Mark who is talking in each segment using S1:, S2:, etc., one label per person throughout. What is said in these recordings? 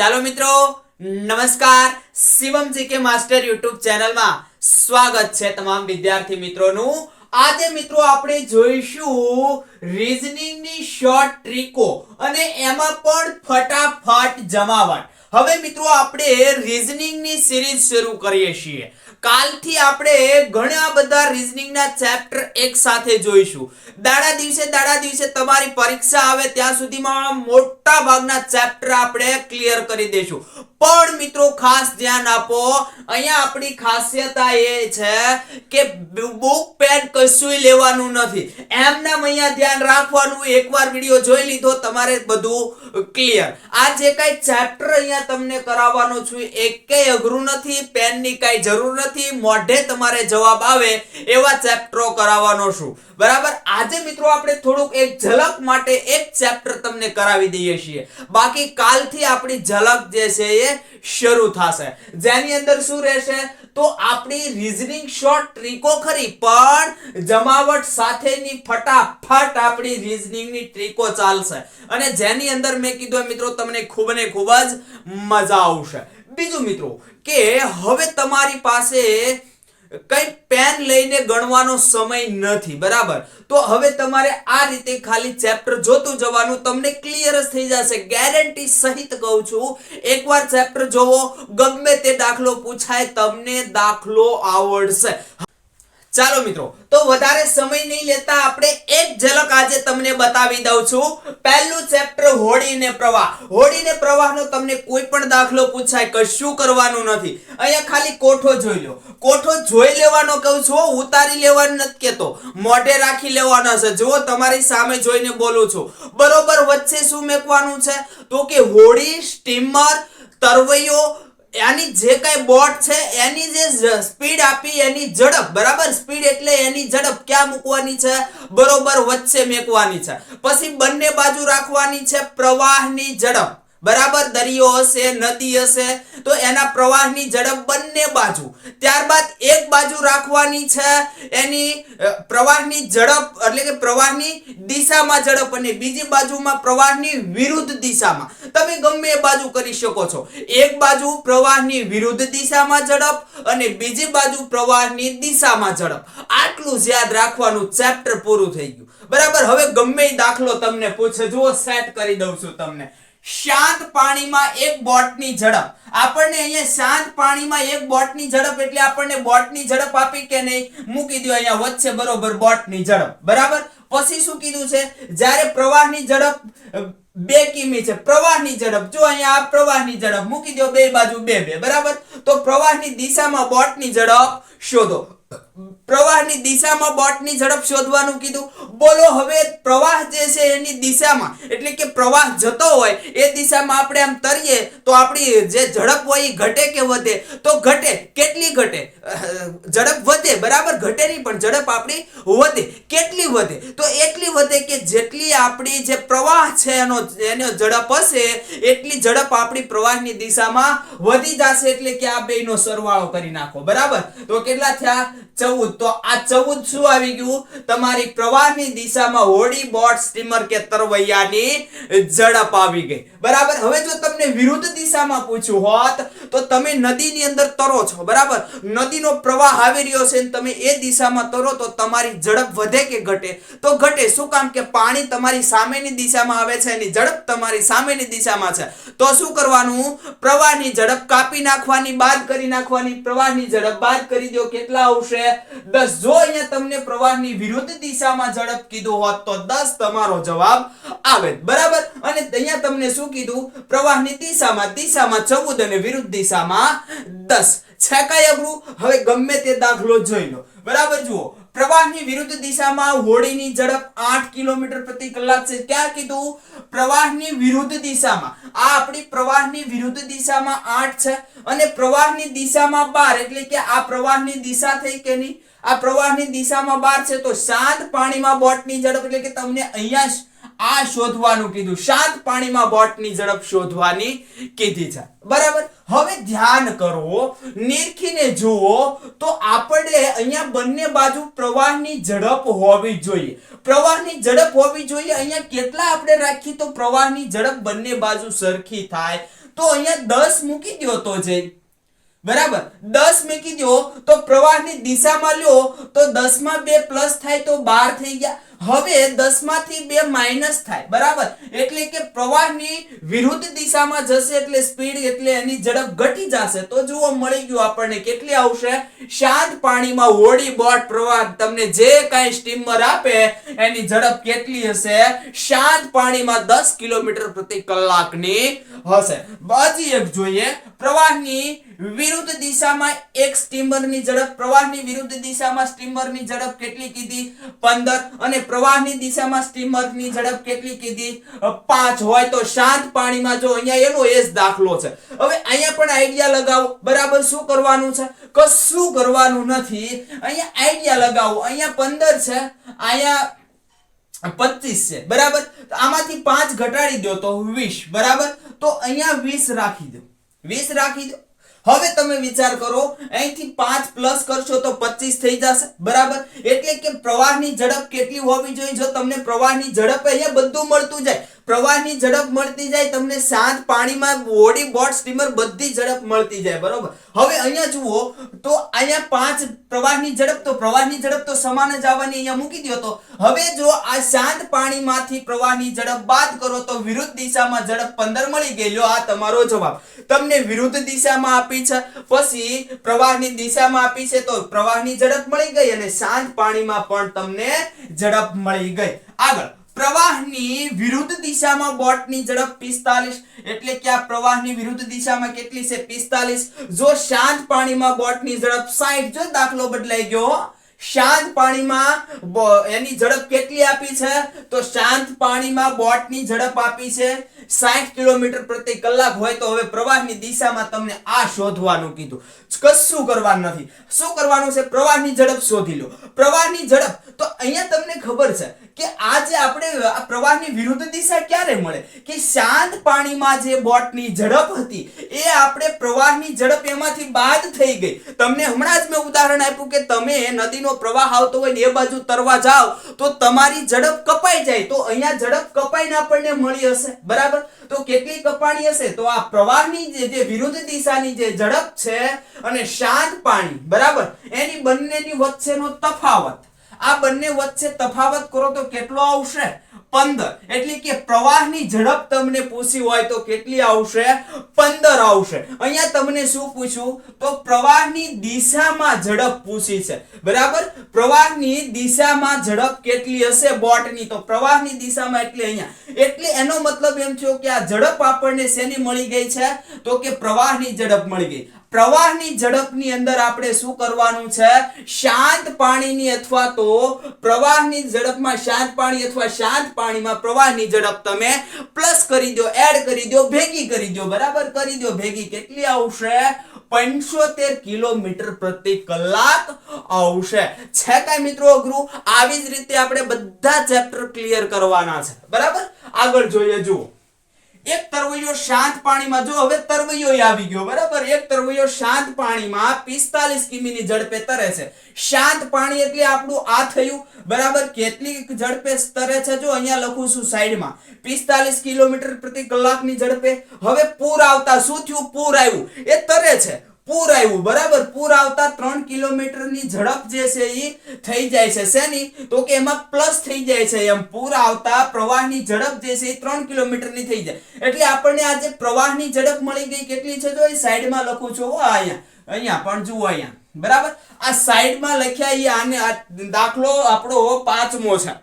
S1: ચાલો મિત્રો, નમસ્કાર. શિવમ જીકે માસ્ટર યુટ્યુબ ચેનલમાં સ્વાગત છે તમામ વિદ્યાર્થી મિત્રોનું. આજે મિત્રો આપણે જોઈશું રીઝનિંગની શોર્ટ ટ્રીકો અને એમાં પણ ફટાફટ જમાવટ. હવે મિત્રો આપણે રીઝનિંગની સિરીઝ શરૂ કરીએ છીએ. કાલથી આપણે ઘણા બધા રીઝનિંગના ચેપ્ટર એક સાથે જોઈશું. દાડા દિવસે દાડા દિવસે તમારી પરીક્ષા આવે, ત્યાં સુધીમાં મોટા ભાગના ચેપ્ટર આપણે ક્લિયર કરી દઈશું. પણ મિત્રો, ખાસ ધ્યાન આપો, અહીંયા આપણી ખાસિયતા એ છે કે બુક પેન કશું લેવાનું નથી. એમનામ અહીંયા ધ્યાન રાખવાનું, એકવાર વીડિયો જોઈ લીધો, તમારે બધું ક્લિયર આ જે કાંઈ ચેપ્ટર અહીંયા તમને કરાવવાનો છું એકેય અઘરું નથી પેનની કાંઈ જરૂર નથી, મોઢે તમારે જવાબ આવે એવા ચેપ્ટરો કરાવવાનો છું. બરાબર? આજે મિત્રો આપણે થોડુંક એક ઝલક માટે એક ચેપ્ટર તમને કરાવી દઈએ છીએ. બાકી કાલથી આપણી ઝલક જે છે એ શરૂ થશે. જેની અંદર શું રહેશે? તો આપણી રીઝનિંગ શોર્ટ ટ્રીકો ખરી, પણ જમાવટ સાથેની ફટાફટ આપણી રીઝનિંગની ટ્રીકો ચાલશે. અને જેની અંદર મેં કીધું મિત્રો તમને ખૂબ ને ખૂબ જ મજા આવશે. બીજું મિત્રો કે હવે તમારી પાસે કઈ પેન લઈને ગણવાનો સમય નથી, બરાબર? તો હવે તમારે આ રીતે ખાલી ચેપ્ટર જોતું જવાનું, તમને ક્લિયર જ થઈ જશે ગેરંટી સહિત કહું છું, એકવાર ચેપ્ટર જોવો, ગમે તે દાખલો પૂછાય, તમને દાખલો આવડશે. ચાલો મિત્રો, તો વધારે સમય નહીં લેતા આપણે એક ઝલક આજે તમને બતાવી દઉં છું. પહેલું ચેપ્ટર હોળી ને પ્રવાહ. હોળી ને પ્રવાહનો તમને કોઈ પણ દાખલો પૂછાય કશું કરવાનું નથી. અહીંયા ખાલી કોઠો જોઈ લો. કોઠો જોઈ લેવાનો કહું છું ઉતારી લેવાનું નથી કેતો. મોઢે રાખી લેવાનો છે. જુઓ, તમારી સામે જોઈને બોલું છું. બરોબર વચ્ચે શું મેકવાનું છે? તો કે હોળી, સ્ટીમર, તરવૈયો એની જે કઈ બોટ છે, એની જે સ્પીડ આપી, એની ઝડપ, બરાબર? સ્પીડ એટલે એની ઝડપ ક્યાં મૂકવાની છે? બરોબર વચ્ચે મેકવાની છે. પછી બંને બાજુ રાખવાની છે પ્રવાહની ઝડપ. બરાબર દરિયો હશે, નદી હશે, તો એના પ્રવાહની ઝડપ બંને બાજુ. ત્યારબાદ એક બાજુ રાખવાની છે એની પ્રવાહની ઝડપ, એટલે કે પ્રવાહની દિશામાં ઝડપ અને બીજી બાજુમાં પ્રવાહની વિરુદ્ધ દિશામાં. તમે ગમે એ બાજુ કરી શકો છો. એક બાજુ પ્રવાહની વિરુદ્ધ દિશામાં ઝડપ અને બીજી બાજુ પ્રવાહની દિશામાં ઝડપ. આટલું જ યાદ રાખવાનું ચેપ્ટર પૂરું થઈ ગયું. બરાબર? હવે ગમે દાખલો તમને પૂછે, જુઓ, સેટ કરી દઉં છું તમને. શાંત પાણીમાં એક બોટની ઝડપ. આપણને અહીંયા શાંત પાણીમાં એક બોટની ઝડપ એટલે આપણને બોટની ઝડપ આપી કે નહીં? મૂકી દો અહીંયા વચ્ચે બરોબર બોટની ઝડપ. બરાબર? પછી શું કીધું છે? જ્યારે પ્રવાહની ઝડપ બે કિમી છે. પ્રવાહની ઝડપ. જો અહીંયા આ પ્રવાહની ઝડપ, મૂકી દો બે બાજુ બે બે. બરાબર? તો પ્રવાહની દિશામાં બોટની ઝડપ શોધો. પ્રવાહની દિશામાં બોટની ઝડપ શોધવાનું કીધું. બોલો, હવે પ્રવાહ જે છે એની દિશામાં, એટલે કે પ્રવાહ જતો હોય, એ દિશામાં આપણે આમ તરીએ, તો આપણી જે ઝડપ હોય એ ઘટે કે વધે? તો ઘટે. કેટલી ઘટે? ઝડપ વધે, બરાબર? ઘટે નહીં, પણ ઝડપ આપણી વધે. કેટલી વધે? તો એટલી વધે કે જેટલી આપણી જે પ્રવાહ છે એનો એનો ઝડપ હશે, એટલી ઝડપ આપણી પ્રવાહની દિશામાં વધી જશે, એટલે કે આ બેનો સરવાળો કરી નાખો. બરાબર? તો કેટલા થયા? ચૌદ. તો આ ચૌદ શું આવી ગયું? તમારી પ્રવાહની દિશામાં હોડી બોટ સ્ટીમર કે તરવૈયાની ઝડપ આવી ગઈ. બરાબર? હવે જો તમને વિરુદ્ધ દિશામાં પૂછ્યું હોત, તો તમે નદીની અંદર તરો છો. બરાબર? નદીનો પ્રવાહ આવી રહ્યો છે તમે એ દિશામાં તરો, તો તમારી ઝડપ વધે કે ઘટે? તો ઘટે. શું કામ કે પાણી તમારી સામેની દિશામાં આવે છે? એની ઝડપ તમારી સામેની દિશામાં છે. તો શું કરવાનું? પ્રવાહની ઝડપ કાપી નાખવાની, બાદ કરી નાખવાની. પ્રવાહની ઝડપ બાદ કરી દો. કેટલા આવશે? દસ જો અહીંયા તમને પ્રવાહની વિરુદ્ધ દિશામાં ઝડપ કીધું હોત તો દસ તમારો જવાબ આવે. બરાબર? અને અહીંયા તમને શું કીધું? પ્રવાહની દિશામાં દિશામાં ચૌદ અને વિરુદ્ધ દિશામાં દસ. છે કઈ અઘરું? હવે ગમે તે દાખલો જોઈ લો. બરાબર જુઓ. પ્રવાહની વિરુદ્ધ દિશામાં હોડીની ઝડપ 8 કિલોમીટર પ્રતિ કલાક છે. ક્યાં કીધું? પ્રવાહની વિરુદ્ધ દિશામાં. આ આપણી પ્રવાહની વિરુદ્ધ દિશામાં 8 છે અને પ્રવાહની દિશામાં 12 એટલે કે આ પ્રવાહની દિશા થઈ કે નહીં? આ પ્રવાહની દિશામાં 12 છે તો શાંત પાણીમાં બોટની ઝડપ. એટલે કે તમને અહીંયા આ શોધવાનું કીધું. શાંત પાણીમાં બોટની ઝડપ શોધવાની કીધી છે. બરાબર? હવે ધ્યાન કરો. નિરખીને જુઓ તો આપણે અહીંયા બંને બાજુ પ્રવાહની ઝડપ હોવી જોઈએ. પ્રવાહની ઝડપ હોવી જોઈએ. અહીંયા કેટલા આપણે રાખી? તો પ્રવાહની ઝડપ બંને બાજુ સરખી થાય. તો અહીંયા દસ મૂકી દો તો જે બરાબર? દસ મૂકી દો તો પ્રવાહની દિશામાં લ્યો તો દસમાં બે પ્લસ થાય તો બાર થઈ ગયા. હવે દસમાંથી બે માઇનસ થાય, બરાબર? એટલે કે પ્રવાહની વિરુદ્ધ દિશામાં જશે એટલે સ્પીડ એટલે એની ઝડપ ઘટી જશે. તો જુઓ, મળી ગયું આપણને કેટલી આવશે? શાંત પાણીમાં હોડી બોટ પ્રવાહ તમને જે કાંઈ સ્ટીમર આપે, એની ઝડપ કેટલી હશે? શાંત પાણીમાં દસ કિલોમીટર પ્રતિ કલાકની હશે. હજી એક જોઈએ પ્રવાહની વિરુદ્ધ દિશામાં એક સ્ટીમરની ઝડપ, પ્રવાહની વિરુદ્ધ દિશામાં સ્ટીમરની ઝડપ કેટલી કીધી? 15 અને પ્રવાહની દિશામાં સ્ટીમરની ઝડપ કેટલી કીધી? પાંચ. હોય તો શાંત પાણીમાં જો અહીંયા એનો એજ દાખલો છે. હવે અહીંયા પણ આઈડિયા લગાવો. બરાબર શું કરવાનું છે? કશું કરવાનું નથી. અહીંયા આઈડિયા લગાવો. અહીંયા 15 છે. અહીંયા પચીસ છે. બરાબર? આમાંથી પાંચ ઘટાડી દો તો વીસ. બરાબર? તો અહીંયા વીસ રાખી દો. વીસ રાખી દો. હવે તમે વિચાર કરો, અહીંથી પાંચ પ્લસ કરશો તો પચીસ થઈ જશે. બરાબર? એટલે કે પ્રવાહની ઝડપ કેટલી હોવી જોઈએ? જો તમને પ્રવાહની ઝડપ અહીંયા બધું મળતું જાય પ્રવાહની ઝડપ મળતી જાય, તમને શાંત પાણીમાં બોડી બોટ, સ્ટીમર બધી ઝડપ મળતી જાય, બરોબર? હવે અહીંયા જુઓ, તો અહીંયા પાંચ પ્રવાહની ઝડપ, તો પ્રવાહની ઝડપ તો સમાન જ આવવાની અહીંયા મૂકી દો તો. હવે જો આ શાંત પાણીમાંથી પ્રવાહની ઝડપ બાદ કરો, તો વિરુદ્ધ દિશામાં ઝડપ પંદર મળી ગઈ લ્યો આ તમારો જવાબ. તમને વિરુદ્ધ દિશામાં આપી છે, પછી પ્રવાહની દિશામાં આપી છે, તો પ્રવાહની ઝડપ મળી ગઈ અને શાંત પાણીમાં પણ તમને ઝડપ મળી ગઈ. આગળ. પ્રવાહની વિરુદ્ધ દિશામાં બોટની ઝડપ 45 એટલે કે આ પ્રવાહની વિરુદ્ધ દિશામાં કેટલી છે? 45 જો શાંત પાણીમાં બોટની ઝડપ 60 જો દાખલો બદલાઈ ગયો, શાંત પાણીમાં એની ઝડપ કેટલી આપી છે? તો શાંત પાણીમાં બોટની ઝડપ આપી છે સાઠ કિલોમીટર પ્રતિ કલાક હોય તો હવે પ્રવાહની દિશામાં તમને આ શોધવાનું કીધું. કશું કરવાનું નથી. શું કરવાનું છે? પ્રવાહની ઝડપ શોધી લો. પ્રવાહની ઝડપ, તો અહીંયા તમને ખબર છે કે આજે આપણે આ પ્રવાહની વિરુદ્ધ દિશા ક્યારે મળે? કે શાંત પાણીમાં જે બોટની ઝડપ હતી, એ આપણે પ્રવાહની ઝડપ એમાંથી બાદ થઈ ગઈ. તમને હમણાં જ મેં ઉદાહરણ આપ્યું કે તમે નદીનો પ્રવાહ આવતો હોય ને એ બાજુ તરવા જાઓ, તો તમારી ઝડપ કપાઈ જાય. તો અહીંયા ઝડપ કપાઈને આપણને મળી હશે. બરાબર? તો કેટલી કપાણી હશે? તો આ પ્રવાહની જે વિરુદ્ધ દિશાની જે ઝડપ છે અને શાંત પાણી, બરાબર? એની બંનેની વચ્ચેનો તફાવત. આ બંને વચ્ચે તફાવત કરો તો કેટલો આવશે? પંદર. એટલે કે પ્રવાહની ઝડપ તમને પૂછી હોય તો કેટલી આવશે? પંદર આવશે. અહીંયા તમને શું પૂછ્યું? તો પ્રવાહની દિશામાં ઝડપ પૂછી છે. બરાબર? પ્રવાહની દિશામાં ઝડપ કેટલી હશે બોટની? તો પ્રવાહની દિશામાં એટલે અહીંયા. એટલે એનો મતલબ એમ થયો કે આ ઝડપ આપણને શેની મળી ગઈ છે? તો કે પ્રવાહની ઝડપ મળી ગઈ. પ્રવાહની ઝડપની અંદર આપણે શું કરવાનું છે? શાંત પાણીની અથવા તો પ્રવાહની ઝડપમાં શાંત પાણી અથવા શાંત પાણીમાં પ્રવાહની ઝડપ તમે પ્લસ કરી દો એડ કરી દો, ભેગી કરી દો. બરાબર? કરી દો, ભેગી. કેટલી આવશે? પંચોતેર કિલોમીટર પ્રતિ કલાક આવશે. છે કઈ મિત્રો અઘરું? આવી જ રીતે આપણે બધા ચેપ્ટર ક્લિયર કરવાના છે. બરાબર? આગળ જોઈએ, જુઓ. એક તરવૈયો શાંત પાણીમાં જો હવે તરવૈયો આવી ગયો, બરાબર? એક તરવૈયો શાંત પાણીમાં 45 કિમીની ઝડપે તરે છે. શાંત પાણી એટલે આપણું આ થયું, બરાબર? કેટલી ઝડપે તરે છે જો, અહીંયા લખું છું સાઈડમાં. 45 કિલોમીટર પ્રતિ કલાકની ઝડપે. હવે પૂર આવતા શું થયું? પૂર આવ્યું. એ તરે છે. પૂર આવ્યું, બરાબર? પૂર આવતા ત્રણ કિલોમીટરની ઝડપ જે છે એ થઈ જાય છે. શેની? તો કે એમાં પ્લસ થઈ જાય છે એમ. પૂર આવતા પ્રવાહની ઝડપ જે છે એ ત્રણ કિલોમીટરની થઈ જાય. એટલે આપણને આજે પ્રવાહની ઝડપ મળી ગઈ કેટલી છે જો એ સાઈડમાં લખું છું અહીંયા. અહીંયા, પણ જુઓ અહીંયા. બરાબર? આ સાઈડમાં લખ્યા એ આને દાખલો આપણો પાંચમો છે.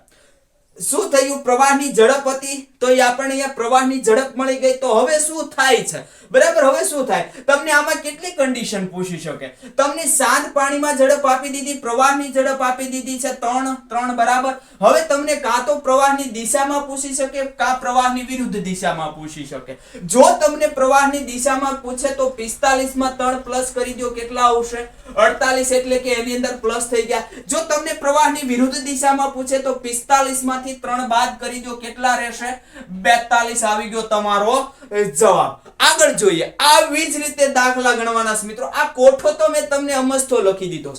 S1: શું થયું? પ્રવાહની ઝડપ હતી? તો એ આપણને અહીંયા પ્રવાહની ઝડપ મળી ગઈ. તો હવે શું થાય છે? બરાબર, હવે શું થાય? તમને આમાં કેટલી કન્ડિશન પૂછી શકે? તમને શાંત પાણીમાં ઝડપ આપી દીધી, પ્રવાહની ઝડપ આપી દીધી છે ત્રણ ત્રણ બરાબર. હવે તમને કાં તો પ્રવાહની દિશામાં પૂછી શકે, કાં પ્રવાહની વિરુદ્ધ દિશામાં પૂછી શકે. જો તમને પ્રવાહની દિશામાં પૂછે તો પિસ્તાલીસમાં ત્રણ પ્લસ કરી દો કેટલા આવશે? 48 એટલે કે એની અંદર પ્લસ થઈ ગયા. જો તમને પ્રવાહની વિરુદ્ધ દિશામાં પૂછે તો 45 માંથી ત્રણ બાદ કરી દો કેટલા રહેશે? 42 આવી ગયો તમારો જવાબ. આગળ જોઈએ. આવી જ રીતે દાખલા ગણવાના મિત્રો. આ કોઠો તો મેં તમને અમસ્તો લખી દીધો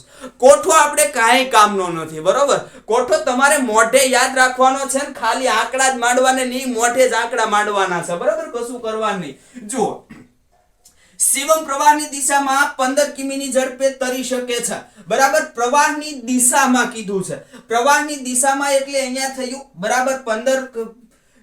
S1: કોઠો આપણે કાંઈ કામનો નથી, બરોબર? કોઠો તમારે મોઢે યાદ રાખવાનો છે ને ખાલી આંકડા જ માંડવાને નહીં, મોઢે જ આંકડા માંડવાના છે. બરોબર? કશું કરવાનું નહીં. જુઓ. શિવમ પ્રવાહની દિશામાં પંદર કિમીની ઝડપે તરી શકે છે. બરાબર? પ્રવાહની દિશામાં કીધું છે. પ્રવાહની દિશામાં એટલે અહીંયા થયું, બરાબર, પંદર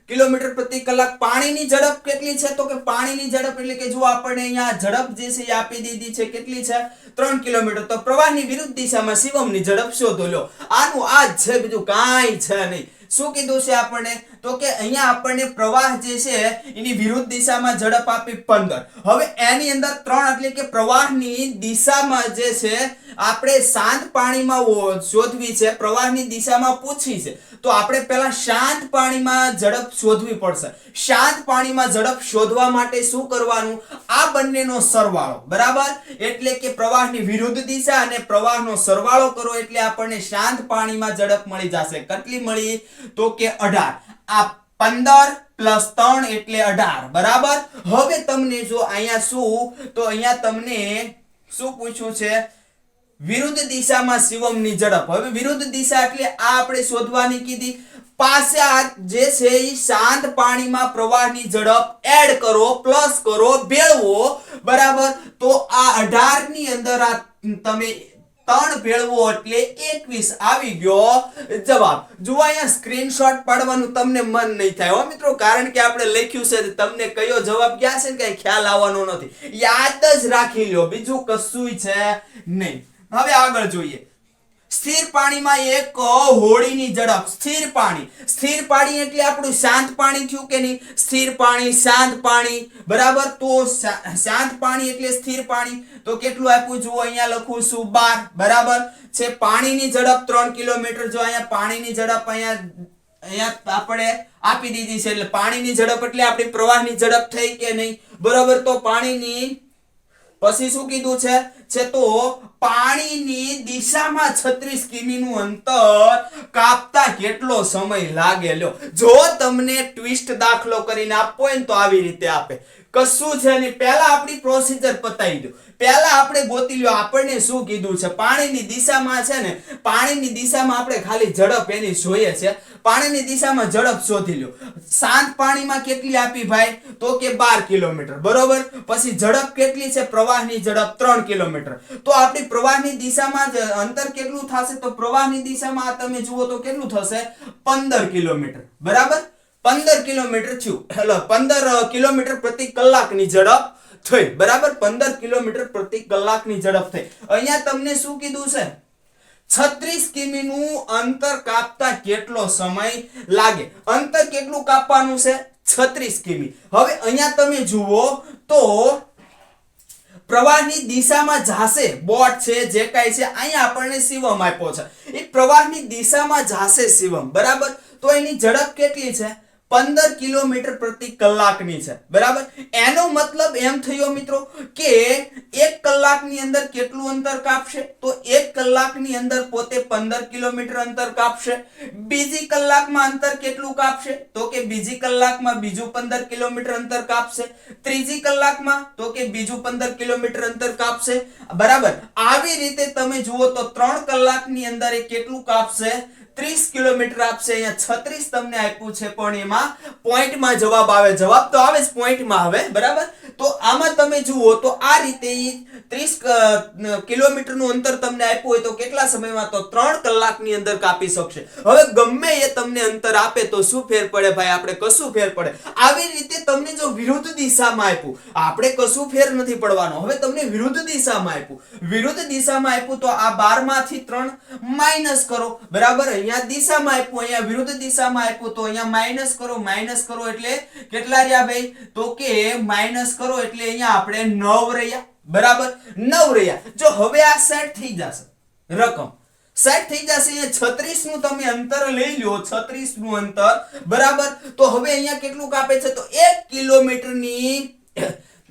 S1: કિલોમીટર પ્રતિ કલાક પાણીની ઝડપ કેટલી છે? તો કે પાણીની ઝડપ એટલે કે જો આપણે અહીંયા ઝડપ જે છે એ આપી દીધી છે, કેટલી છે? ત્રણ કિલોમીટર. તો પ્રવાહની વિરુદ્ધ દિશામાં શિવમની ઝડપ શોધો લો. આનું આ જ છે બીજું કાંઈ છે નહીં. શું કીધું છે આપણને? તો કે અહીંયા આપણને પ્રવાહ જે છે એની વિરુદ્ધ દિશામાં ઝડપ આપી પંદર. હવે એની અંદર ત્રણ એટલે કે પ્રવાહની દિશામાં જે છે, આપણે શાંત પાણીમાં શોધવી છે, પ્રવાહની દિશામાં પૂછી છે. તો આપણે પહેલા શાંત પાણીમાં ઝડપ શોધવી પડશે. શાંત પાણીમાં ઝડપ શોધવા માટે શું કરવાનું? આ બંનેનો સરવાળો. બરાબર? એટલે કે પ્રવાહની વિરુદ્ધ દિશા અને પ્રવાહનો સરવાળો કરો એટલે આપણને શાંત પાણીમાં ઝડપ મળી જશે. કેટલી મળી? તો કે અઢાર. આ પંદર પ્લસ ત્રણ એટલે અઢાર. બરાબર? હવે તમને જો અહીંયા શું, તો અહીંયા તમને શું પૂછ્યું છે? વિરુદ્ધ દિશામાં શિવમની ઝડપ. હવે વિરુદ્ધ દિશા એટલે આ આપણે શોધવાની કીધી. પાછા જે છે એ શાંત પાણીમાં પ્રવાહની ઝડપ એડ કરો પ્લસ કરો, ભેળવો. બરાબર? તો આ 18 ની અંદર આ તમે ત્રણ ભેળવો એટલે એકવીસ આવી ગયો જવાબ. જુઓ અહીંયા સ્ક્રીનશોટ પાડવાનું તમને મન નહીં થાય. હો મિત્રો, કારણ કે આપણે લખ્યું છે તમને કયો જવાબ ક્યાં છે ને કઈ ખ્યાલ આવવાનો નથી. યાદ જ રાખી લ્યો. બીજું કશુંય છે નહીં. હવે આગળ જોઈએ. સ્થિર પાણીમાં એક હોળીની ઝડપ, સ્થિર પાણી. સ્થિર પાણી એટલે આપણું શાંત પાણી થયું કે નહીં? સ્થિર પાણી, શાંત પાણી. બરાબર? તો શાંત પાણી એટલે સ્થિર પાણી. તો કેટલું આપ્યું? જુઓ, અહીંયા લખું છું, બાર. બરાબર? છે પાણીની ઝડપ ત્રણ કિલોમીટર, જો અહીંયા પાણીની ઝડપ અહીંયા અહીંયા આપણે આપી દીધી છે, એટલે પાણીની ઝડપ એટલે આપણી પ્રવાહની ઝડપ થઈ કે નહીં? બરાબર? તો પાણીની, પછી શું કીધું છે? છે તો પાણીની દિશામાં 36 કિમીનું અંતર કાપતા કેટલો સમય લાગે? લ્યો, જો તમને ટ્વિસ્ટ દાખલો કરીને આપવો હોય ને તો આવી રીતે આપે. કશું છે ને પહેલા આપણી પ્રોસીજર પતાવી દો. પહેલા આપણે ગોતી લ્યો આપણને શું કીધું છે? પાણીની દિશામાં છે ને, પાણીની દિશામાં આપણે ખાલી ઝડપ એની જોઈએ છે. પાણીની દિશામાં ઝડપ શોધી લ્યો. શાંત પાણીમાં કેટલી આપી ભાઈ? તો કે બાર કિલોમીટર. બરોબર? પછી ઝડપ કેટલી છે? પ્રવાહની ઝડપ ત્રણ કિલોમીટર. તો આપણી પ્રવાહની દિશામાં અંતર કેટલું થશે? તો પ્રવાહની દિશામાં તમે જુઓ તો કેટલું થશે? પંદર કિલોમીટર. બરાબર? પંદર કિલોમીટર થયું. એટલે પંદર કિલોમીટર પ્રતિ કલાકની ઝડપ થઈ. બરાબર? પંદર કિલોમીટર પ્રતિ કલાકની ઝડપ થઈ. અહીંયા તમને શું કીધું છે? છત્રીસ કિમીનું અંતર કાપતા કેટલો સમય લાગે? અંતર કેટલું કાપવાનું છે? છત્રીસ કિમી. હવે અહીંયા તમે જુઓ તો પ્રવાહની દિશામાં જાશે, બોટ છે, જે કાંઈ છે, અહીંયા આપણને શિવમ આપ્યો છે. એ પ્રવાહની દિશામાં જાશે શિવમ બરાબર? તો એની ઝડપ કેટલી છે? પંદર કિલોમીટર પ્રતિ કલાકની છે. બરાબર? એનો મતલબ એમ થયો મિત્રો કે એક કલાકની અંદર કેટલું અંતર કાપશે? તો એક કલાકની અંદર પોતે પંદર કિલોમીટર અંતર કાપશે. બીજી કલાકમાં અંતર કેટલું કાપશે? તો કે બીજી કલાકમાં બીજું પંદર કિલોમીટર અંતર કાપશે. ત્રીજી કલાકમાં તો કે બીજું પંદર કિલોમીટર અંતર કાપશે. બરાબર? આવી રીતે તમે જુઓ તો ત્રણ કલાકની અંદર એ કેટલું કાપશે? ત્રીસ કિલોમીટર આપશે, અહીંયા છત્રીસ તમને આપ્યું છે, પણ એમાં પોઈન્ટમાં જવાબ આવે, જવાબ તો આવે જ, પોઈન્ટમાં આવે, બરાબર? તો આમાં તમે જુઓ, તો આ રીતે ત્રીસ કિલોમીટરનું અંતર તમને આપ્યું હોય તો કેટલા સમયમાં? તો ત્રણ કલાકની અંદર કાપી શકશે. હવે ગમે એ તમને અંતર આપે, તો શું ફેર પડે ભાઈ? આપણે કશું ફેર પડે. આવી રીતે તમને જો વિરુદ્ધ દિશામાં આપ્યું, આપણે કશું ફેર નથી પડવાનો. હવે તમને વિરુદ્ધ દિશામાં આપ્યું. વિરુદ્ધ દિશામાં આપ્યું તો આ બારમાંથી ત્રણ માઇનસ કરો, બરાબર? અહીંયા દિશામાં આપ્યું, અહીંયા વિરુદ્ધ દિશામાં આપ્યું, તો અહીંયા માઇનસ કરો માઇનસ કરો એટલે કેટલા રહ્યા ભાઈ? તો કે માઇનસ કરો એટલે અહીંયા આપણે નવ રહ્યા. બરાબર? નવ રહ્યા. જો હવે આ સેટ થઈ જશે. રકમ. સેટ થઈ જશે અહીંયા 36 નું તમે અંતર લઈ લો 36 નું અંતર. બરાબર? તો હવે અહીંયા કેટલું કાપે છે? તો 1 કિલોમીટરની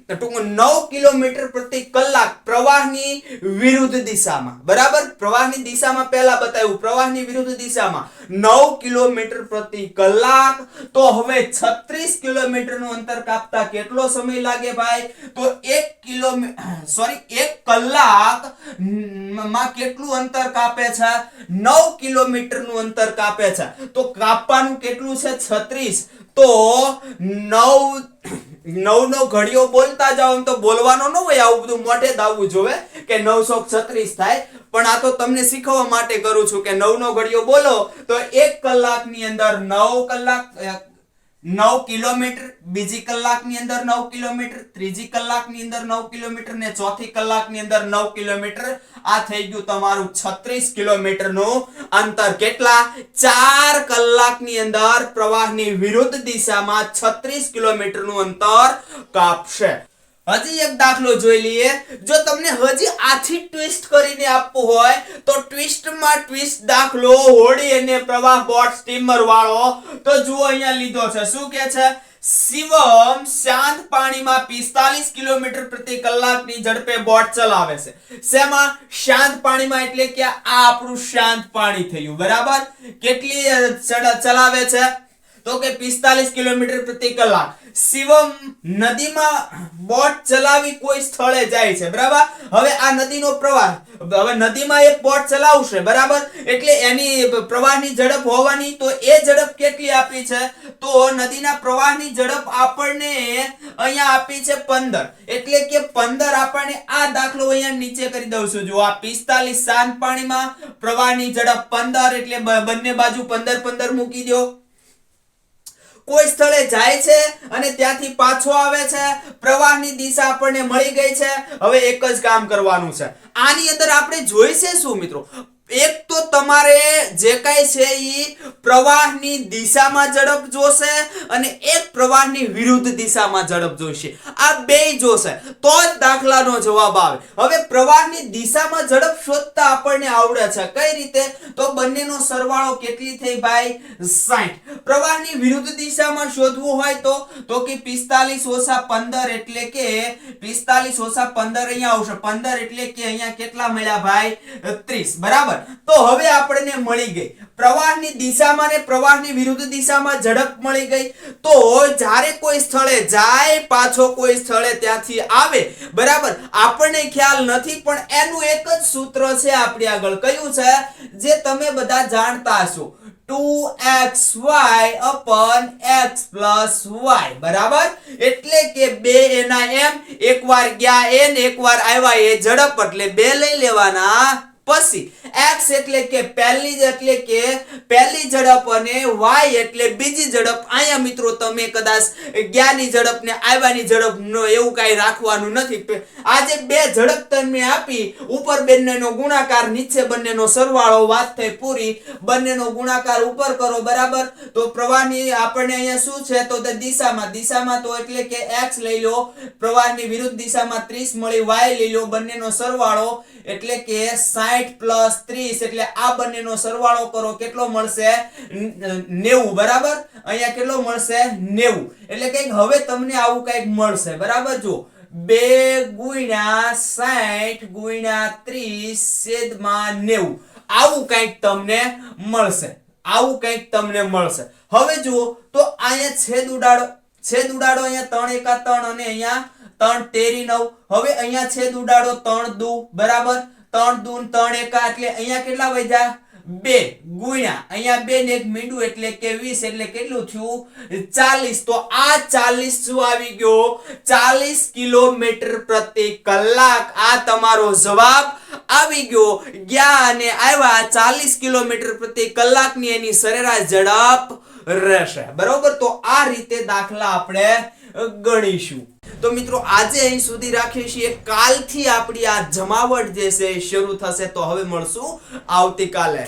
S1: ટૂંકમાં નવ કિલોમીટર પ્રતિ કલાક પ્રવાહની વિરુદ્ધ દિશામાં. બરાબર? પ્રવાહની દિશામાં પહેલા બતાવ્યું, પ્રવાહની વિરુદ્ધ દિશામાં. નવ કિલોમીટર પ્રતિ કલાક. તો હવે 36 કિલોમીટરનું અંતર કાપતા કેટલો સમય લાગે ભાઈ? તો એક કિલોમીટર સોરી એક કલાકમાં કેટલું અંતર કાપે છે? નવ કિલોમીટરનું અંતર કાપે છે. તો કાપવાનું કેટલું છે? 36 તો નવ નવ નો ઘડિયો બોલતા જાઓ તો બોલવાનો ન હોય, આવું બધું મોઢે દાવવું જોવે કે નવસો છત્રીસ થાય. પણ આ તો તમને શીખવવા માટે કરું છું કે નવ નો ઘડિયો બોલો તો એક કલાકની અંદર નવ કલાક નવ કિલોમીટર, બીજી કલાકની અંદર નવ કિલોમીટર, ત્રીજી કલાકની અંદર નવ કિલોમીટર ને ચોથી કલાકની અંદર નવ કિલોમીટર. આ થઈ ગયું તમારું છત્રીસ કિલોમીટરનું અંતર. કેટલા? ચાર કલાકની અંદર પ્રવાહની વિરુદ્ધ દિશામાં છત્રીસ કિલોમીટરનું અંતર કાપશે. હજી એક દાખલો જોઈ લઈએ. જો તમને હજી આથી ટ્વિસ્ટ કરીને આપવું હોય, તો ટ્વિસ્ટમાં ટ્વિસ્ટ દાખલો, હોડી અને પ્રવાહ બોટ સ્ટીમર વાળો. તો જુઓ અહીંયા લીધો છે. શું કે છે? શિવમ શાંત પાણીમાં 45 કિલોમીટર પ્રતિ કલાકની ઝડપે બોટ ચલાવે છે. શેમાં? શાંત પાણીમાં એટલે કે આ આપણું શાંત પાણી થયું. બરાબર? કેટલી ચલાવે છે? તો કે 45 કિલોમીટર પ્રતિ કલાક. શિવમ નદીમાં બોટ ચલાવી કોઈ સ્થળે જાય છે, બરાબર? હવે આ નદીનો પ્રવાહ, હવે નદીમાં એક બોટ ચલાવશે, બરાબર? એટલે એની પ્રવાહની ઝડપ હોવાની તો એ ઝડપ કેટલી આપી છે? તો નદીના પ્રવાહની ઝડપ આપણને અહીંયા આપી છે 15 એટલે કે 15 આપણને આ દાખલો અહીંયા નીચે કરી દઉં છું. જો આ 45 શાંત પાણીમાં પ્રવાહની ઝડપ 15 એટલે બંને બાજુ 15 15 મૂકી દો. કોઈ સ્થળે જાય છે અને ત્યાંથી પાછો આવે છે, પ્રવાહની દિશા આપણને મળી ગઈ છે, હવે એક જ કામ કરવાનું છે. આની અંદર આપણે જોઈશે શું મિત્રો? એક તો તમારે જે કાંઈ છે એ પ્રવાહની દિશામાં ઝડપ જોશે અને એક પ્રવાહની વિરુદ્ધ દિશામાં ઝડપ જોઈશે આ બે જોશે. તો જ દાખલાનો જવાબ આવે. હવે પ્રવાહની દિશામાં ઝડપ શોધતા આપણને આવડે છે. કઈ રીતે? તો બંનેનો સરવાળો કેટલી થઈ ભાઈ? 60 પ્રવાહની વિરુદ્ધ દિશામાં શોધવું હોય તો તો કે 45 ઓછા 15 એટલે કે 45 ઓછા 15 અહીંયા આવશે. 15 એટલે કે અહીંયા કેટલા મળ્યા ભાઈ? 30 બરાબર? તો હવે આપણને મળી ગઈ. પ્રવાહની દિશામાં ને પ્રવાહની વિરુદ્ધ દિશામાં ઝડપ મળી ગઈ. તો જ્યારે કોઈ સ્થળે જાય, પાછો કોઈ સ્થળે ત્યાંથી આવે, બરાબર? આપણને ખ્યાલ નથી, પણ એનું એક જ સૂત્ર છે આપણી આગળ. કયું છે? જે તમે બધા જાણતા હશો. 2xy upon x plus y બરાબર? એટલે કે બે એના એમ, એકવાર ગયા n એકવાર આવ્યા એ ઝડપ, એટલે બે લઈ લેવાના પછી એક્સ એટલે કે પહેલી એટલે કે પહેલી ઝડપ અને વાય એટલે બીજી ઝડપ. અહીંયા મિત્રો તમે કદાચ ગયાની ઝડપ ને આવ્યાની ઝડપ નો એવું કાંઈ રાખવાનું નથી. આજે બે ઝડપ તમે આપી, ઉપર બંનેનો ગુણાકાર, નીચે બંનેનો સરવાળો, વાત થઈ પૂરી. બંનેનો ગુણાકાર ઉપર કરો, બરાબર? તો પ્રવાહની આપણને અહીંયા શું છે? તો તે દિશામાં દિશામાં તો એટલે કે એક્સ લઈ લો, પ્રવાહની વિરુદ્ધ દિશામાં 30 મળી વાય લઈ લો, બંનેનો સરવાળો એટલે કે 60 પ્લસ 30 એટલે આ બંનેનો સરવાળો કરો, કેટલો મળશે? નેવું, બરાબર? અહીંયા કેટલો મળશે? નેવું. એટલે કંઈક હવે તમને આવું કંઈક મળશે, બરાબર? જો બે ગુણ્યા સાઠ ગુણ્યા ત્રીસ છેદમાં નેવું. આવું કંઈક તમને મળશે. આવું કંઈક તમને મળશે. હવે જુઓ, તો અહીંયા છેદ ઉડાડો. છેદ ઉડાડો અહીંયા ત્રણ એકા ત્રણ અને અહીંયા ત્રણ તેરી નવ. હવે અહીંયા છેદ ઉડાડો ત્રણ દુ, બરાબર? ત્રણ દૂન ત્રણ એકા એટલે અહીંયા કેટલા વધ્યા? બે ગુણ્યા. અહીંયા બે ને એક મીંડું એટલે કે વીસ એટલે કેટલું થયું? ચાલીસ. તો આ ચાલીસ શું આવી ગયો? ચાલીસ કિલોમીટર પ્રતિ કલાક. આ તમારો જવાબ આવી ગયો. ગયા અને આવ્યા ચાલીસ કિલોમીટર પ્રતિ કલાકની એની સરેરાશ ઝડપ રહેશે. બરોબર? તો આ રીતે દાખલા આપણે ગણીશું. તો મિત્રો, આજે અહીં સુધી રાખીએ છીએ. કાલથી આપણી આ જમાવટ જે છે શરૂ થશે. તો હવે મળશું આવતીકાલે.